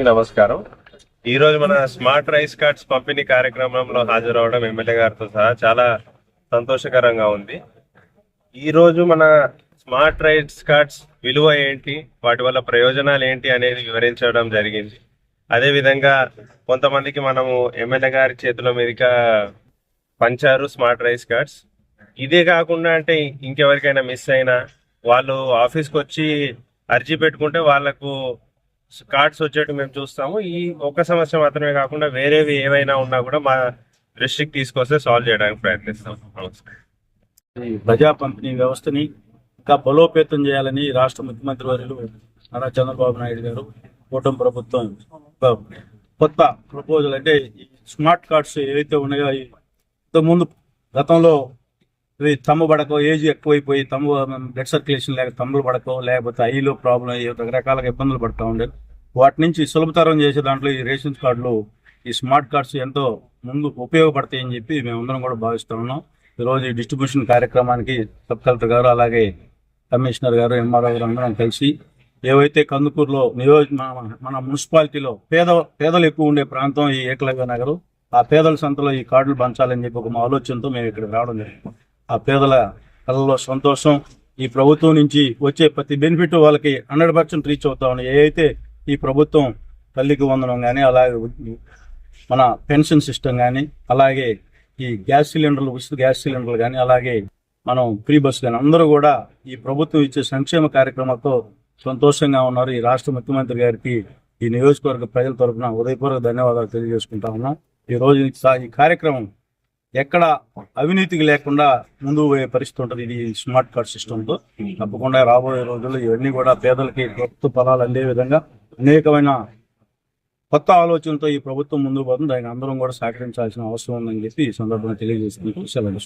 నమస్కారం. ఈ రోజు మన స్మార్ట్ రైస్ కార్డ్స్ పంపిణీ కార్యక్రమంలో హాజరవడం ఎమ్మెల్యే గారితో సహా చాలా సంతోషకరంగా ఉంది. ఈ రోజు మన స్మార్ట్ రైస్ కార్డ్స్ విలువ ఏంటి వాటి వల్ల ప్రయోజనాలు ఏంటి అనేది వివరించడం జరిగింది. అదే విధంగా కొంతమందికి మనము ఎమ్మెల్యే గారి చేతుల మీదుగా పంచారు స్మార్ట్ రైస్ కార్డ్స్. ఇదే కాకుండా అంటే ఇంకెవరికైనా మిస్ అయినా వాళ్ళు ఆఫీస్కి వచ్చి అర్జీ పెట్టుకుంటే వాళ్ళకు కార్డ్స్ వచ్చేట్టు మేము చూస్తాము. ఈ ఒక్క సమస్య మాత్రమే కాకుండా వేరేవి ఏవైనా ఉన్నా కూడా మా దృష్టికి తీసుకొస్తే సాల్వ్ చేయడానికి ప్రయత్నిస్తాం. ప్రజా పంపిణీ వ్యవస్థని ఇంకా బలోపేతం చేయాలని రాష్ట్ర ముఖ్యమంత్రి వర్యులు నారా చంద్రబాబు నాయుడు గారు కూటమి ప్రభుత్వం కొత్త ప్రపోజల్ అంటే స్మార్ట్ కార్డ్స్ ఏవైతే ఉన్నాయో ఇంతకుముందు గతంలో తమ్ము పడకో ఏజ్ ఎక్కువైపోయి తమ్ము బ్లడ్ సర్క్యులేషన్ లేక తమ్ములు పడకో లేకపోతే ఐలో ప్రాబ్లం అయ్యో రకరకాలుగా ఇబ్బందులు పడుతూ ఉండేది వాటి నుంచి సులభతరం చేసే దాంట్లో ఈ రేషన్ కార్డులు ఈ స్మార్ట్ కార్డ్స్ ఎంతో ముందు ఉపయోగపడతాయని చెప్పి మేమందరం కూడా భావిస్తూ ఉన్నాం. ఈరోజు ఈ డిస్ట్రిబ్యూషన్ కార్యక్రమానికి సబ్ కలెక్టర్ గారు అలాగే కమిషనర్ గారు ఎంఆర్ఓ గారు అందరం కలిసి ఏవైతే కందుకూరులో నియోజ మన- మన మున్సిపాలిటీలో పేద పేదలు ఎక్కువ ఉండే ప్రాంతం ఈ ఏకలవ్య నగరు ఆ పేదల సంతలో ఈ కార్డులు పంచాలని చెప్పి ఒక మా ఆలోచనతో మేము ఇక్కడికి రావడం జరిగింది. ఆ పేదల కళ్ళలో సంతోషం ఈ ప్రభుత్వం నుంచి వచ్చే ప్రతి బెనిఫిట్ వాళ్ళకి హండ్రెడ్ పర్సెంట్ రీచ్ అవుతామని ఏదైతే ఈ ప్రభుత్వం తల్లికి వందనం కానీ అలాగే మన పెన్షన్ సిస్టమ్ కానీ అలాగే ఈ గ్యాస్ సిలిండర్లు ఉచిత గ్యాస్ సిలిండర్లు కానీ అలాగే మనం ఫ్రీ బస్ కానీ అందరూ కూడా ఈ ప్రభుత్వం ఇచ్చే సంక్షేమ కార్యక్రమాలతో సంతోషంగా ఉన్నారు. ఈ రాష్ట్ర ముఖ్యమంత్రి గారికి ఈ నియోజకవర్గ ప్రజల తరపున ఉదయపూర్వక ధన్యవాదాలు తెలియజేసుకుంటా ఉన్నాం. ఈ రోజు ఈ కార్యక్రమం ఎక్కడ అవినీతికి లేకుండా ముందుకు పోయే పరిస్థితి ఉంటుంది ఇది స్మార్ట్ కార్డ్ సిస్టమ్తో తప్పకుండా రాబోయే రోజుల్లో ఇవన్నీ కూడా పేదలకి కొత్త ఫలాలు అందే విధంగా అనేకమైన కొత్త ఆలోచనతో ఈ ప్రభుత్వం ముందుకు పోతుంది. దానికి అందరం కూడా సహకరించాల్సిన అవసరం ఉందని చెప్పి ఈ సందర్భంగా తెలియజేసుకుంటూ సెలవు